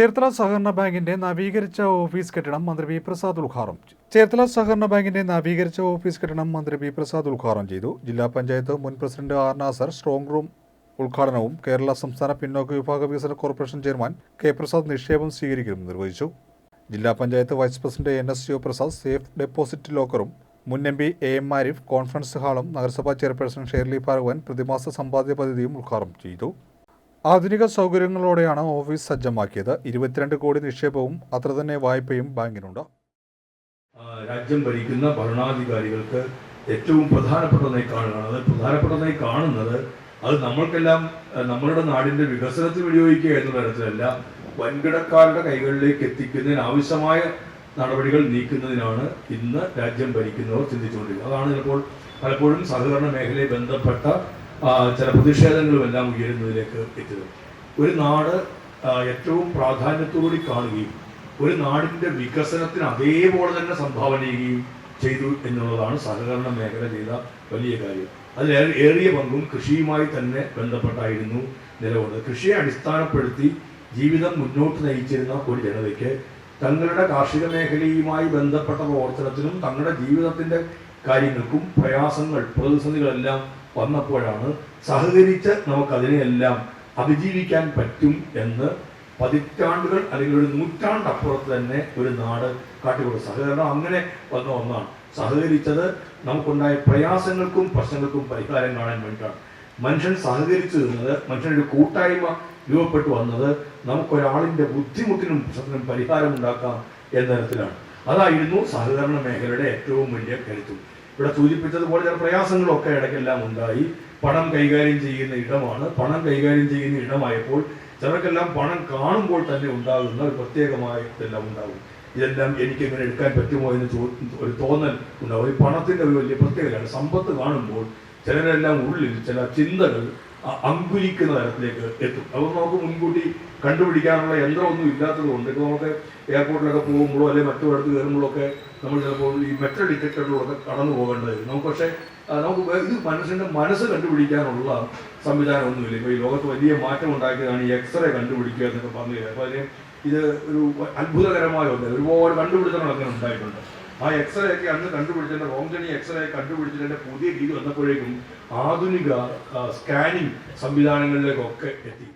ചേർത്തല സഹകരണ ബാങ്കിന്റെ നവീകരിച്ച ഓഫീസ് കെട്ടിടം മന്ത്രി വി പ്രസാദ് ഉദ്ഘാടനം ചേർത്തല സഹകരണ ബാങ്കിന്റെ നവീകരിച്ച ഓഫീസ് കെട്ടിടം മന്ത്രി വി പ്രസാദ് ഉദ്ഘാടനം ചെയ്തു. ജില്ലാ പഞ്ചായത്ത് മുൻ president R Nasar strong room ഉദ്ഘാടനവും കേരള സംസ്ഥാന പിന്നോക്ക വിഭാഗ വികസന കോർപ്പറേഷൻ ചെയർമാൻ കെ പ്രസാദ് നിക്ഷേപം സ്വീകരിക്കലും നിർവഹിച്ചു. ജില്ലാ panchayat vice president N S Prasad safe deposit ലോക്കറും മുൻ M P A M Arif conference ഹാളും നഗരസഭാ ചെയർപേഴ്സൺ ഷേർലി ഭാർഗവൻ പ്രതിമാസ സമ്പാദ്യ പദ്ധതിയും ഉദ്ഘാടനം ചെയ്തു. ആധുനിക സൗകര്യങ്ങളോടെയാണ് ഓഫീസ് സജ്ജമാക്കിയത്. ഇരുപത്തിരണ്ട് കോടി നിക്ഷേപവും അത്ര തന്നെ വായ്പയും ബാങ്കിനുണ്ട്. രാജ്യം ഭരിക്കുന്ന ഭരണാധികാരികൾക്ക് ഏറ്റവും പ്രധാനപ്പെട്ടതായി കാണുകയാണ്. അത് പ്രധാനപ്പെട്ടതായി കാണുന്നത് അത് നമ്മൾക്കെല്ലാം നമ്മളുടെ നാടിന്റെ വികസനത്തിന് വിനിയോഗിക്കുക എന്ന തരത്തിലല്ല വൻകിടക്കാരുടെ കൈകളിലേക്ക് എത്തിക്കുന്നതിന് ആവശ്യമായ നടപടികൾ നീക്കുന്നതിനാണ് ഇന്ന് രാജ്യം ഭരിക്കുന്നവർ ചിന്തിച്ചുകൊണ്ടിരിക്കുന്നത്. അതാണ് ചിലപ്പോൾ പലപ്പോഴും സഹകരണ മേഖലയെ ബന്ധപ്പെട്ട ചില പ്രതിഷേധങ്ങളും എല്ലാം ഉയരുന്നതിലേക്ക് എത്തിയത്. ഒരു നാട് ഏറ്റവും പ്രാധാന്യത്തോടുകൂടി കാണുകയും ഒരു നാടിന്റെ വികസനത്തിന് അതേപോലെ തന്നെ സംഭാവന ചെയ്യുകയും ചെയ്തു എന്നുള്ളതാണ് സഹകരണ മേഖല ചെയ്ത വലിയ കാര്യം. അതിൽ ഏറിയ പങ്കും കൃഷിയുമായി തന്നെ ബന്ധപ്പെട്ടായിരുന്നു നിലകൊണ്ടത്. കൃഷിയെ അടിസ്ഥാനപ്പെടുത്തി ജീവിതം മുന്നോട്ട് നയിച്ചിരുന്ന ഒരു ജനതയ്ക്ക് തങ്ങളുടെ കാർഷിക മേഖലയുമായി ബന്ധപ്പെട്ട പ്രവർത്തനത്തിനും തങ്ങളുടെ ജീവിതത്തിന്റെ കാര്യങ്ങൾക്കും പ്രയാസങ്ങൾ പ്രതിസന്ധികളെല്ലാം വന്നപ്പോഴാണ് സഹകരിച്ച് നമുക്ക് അതിനെയെല്ലാം അതിജീവിക്കാൻ പറ്റും എന്ന് പതിറ്റാണ്ടുകൾ അല്ലെങ്കിൽ ഒരു നൂറ്റാണ്ടപ്പുറത്ത് തന്നെ ഒരു നാട് കാട്ടിക്കൊടുത്തു. സഹകരണം അങ്ങനെ വന്ന ഒന്നാണ്. സഹകരിച്ചത് നമുക്കുണ്ടായ പ്രയാസങ്ങൾക്കും പ്രശ്നങ്ങൾക്കും പരിഹാരം കാണാൻ വേണ്ടിയിട്ടാണ്. മനുഷ്യൻ സഹകരിച്ചു നിന്നത് മനുഷ്യനൊരു കൂട്ടായ്മ രൂപപ്പെട്ടു വന്നത് നമുക്കൊരാളിന്റെ ബുദ്ധിമുട്ടിനും പ്രശ്നത്തിനും പരിഹാരം ഉണ്ടാക്കാം എന്ന തരത്തിലാണ്. അതായിരുന്നു സഹകരണ മേഖലയുടെ ഏറ്റവും വലിയ കരുത്തും. ഇവിടെ സൂചിപ്പിച്ചതുപോലെ ചില പ്രയാസങ്ങളൊക്കെ ഇടയ്ക്കെല്ലാം ഉണ്ടായി. പണം കൈകാര്യം ചെയ്യുന്ന ഇടമാണ്. പണം കൈകാര്യം ചെയ്യുന്ന ഇടമായപ്പോൾ ചിലർക്കെല്ലാം പണം കാണുമ്പോൾ തന്നെ ഉണ്ടാകുന്ന ഒരു പ്രത്യേകമായ ഇതെല്ലാം ഉണ്ടാകും. ഇതെല്ലാം എനിക്ക് എങ്ങനെ എടുക്കാൻ പറ്റുമോ എന്ന് ചോ ഒരു തോന്നൽ ഉണ്ടാവും ഈ പണത്തിന്റെ ഒരു വലിയ പ്രത്യേകതയാണ് സമ്പത്ത് കാണുമ്പോൾ ചിലരെല്ലാം ഉള്ളിൽ ചില ചിന്തകൾ അങ്കുരിക്കുന്ന തരത്തിലേക്ക് എത്തും. അപ്പോൾ നമുക്ക് മുൻകൂട്ടി കണ്ടുപിടിക്കാനുള്ള യന്ത്രമൊന്നും ഇല്ലാത്തത് കൊണ്ട് ഇപ്പോൾ നമുക്ക് എയർപോർട്ടിലൊക്കെ പോകുമ്പോഴോ അല്ലെങ്കിൽ മറ്റു അടുത്ത് കയറുമ്പോഴൊക്കെ നമ്മൾ ചിലപ്പോൾ ഈ മെറ്റൽ ഡിറ്റക്ടറിലൂടെ കടന്നു പോകേണ്ടത് നമുക്ക് പക്ഷേ നമുക്ക് ഇത് മനുഷ്യന്റെ മനസ്സ് കണ്ടുപിടിക്കാനുള്ള സംവിധാനമൊന്നുമില്ല. ഇപ്പോൾ ഈ ലോകത്ത് വലിയ മാറ്റം ഉണ്ടാക്കിയതാണ് ഈ എക്സ്റേ കണ്ടുപിടിക്കുക എന്നൊക്കെ പറഞ്ഞു അപ്പോൾ അതിന് ഇത് ഒരു അത്ഭുതകരമായ ഉണ്ട് ഒരുപാട് കണ്ടുപിടുത്തങ്ങൾ അങ്ങനെ ഉണ്ടായിട്ടുണ്ട്. ആ എക്സ്റേ ഒക്കെ അന്ന് കണ്ടുപിടിച്ചതിന്റെ റോംജണി എക്സ്റേ കണ്ടുപിടിച്ചതിന്റെ പുതിയ രീതി വന്നപ്പോഴേക്കും ആധുനിക സ്കാനിങ് സംവിധാനങ്ങളിലേക്കൊക്കെ എത്തി.